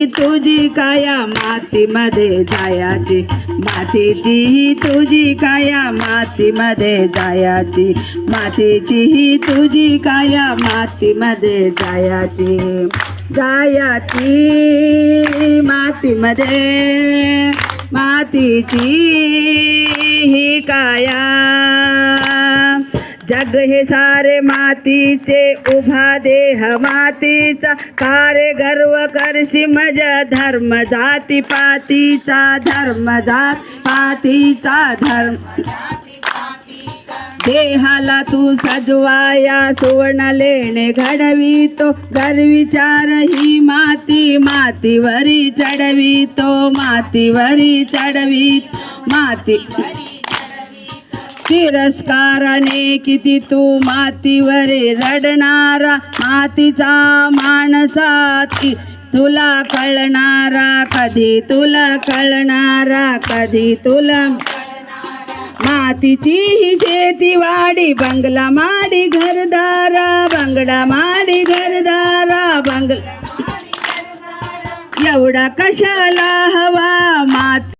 तुझी काया मातीमध्ये जायाची. मातीची ही तुझी काया मातीमध्ये जायाची. मातीची ही तुझी काया मातीमध्ये जायाची. जायाची मातीमध्ये. मातीची ही काया जग हे सारे मातीचे उभा देह मातीचा. सारे गर्व करशी मज धर्म जाती पातीचा धर्म जात पातीचा धर्म. देहाला तू सजवाया सुवर्ण लेणे घडवितो. गर्विचार ही माती मातीवरी चढवितो. मातीवरी चढवीत. माती तिरस्काराने किती तू मातीवरे रडणारा मातीचा माणसाती तुला कळणारा कधी तुला कळणारा कधी तुला मातीची ही शेती वाडी बंगला माडी घरदारा बंगला माडी घरदारा बंगला एवढा कशाला हवा माती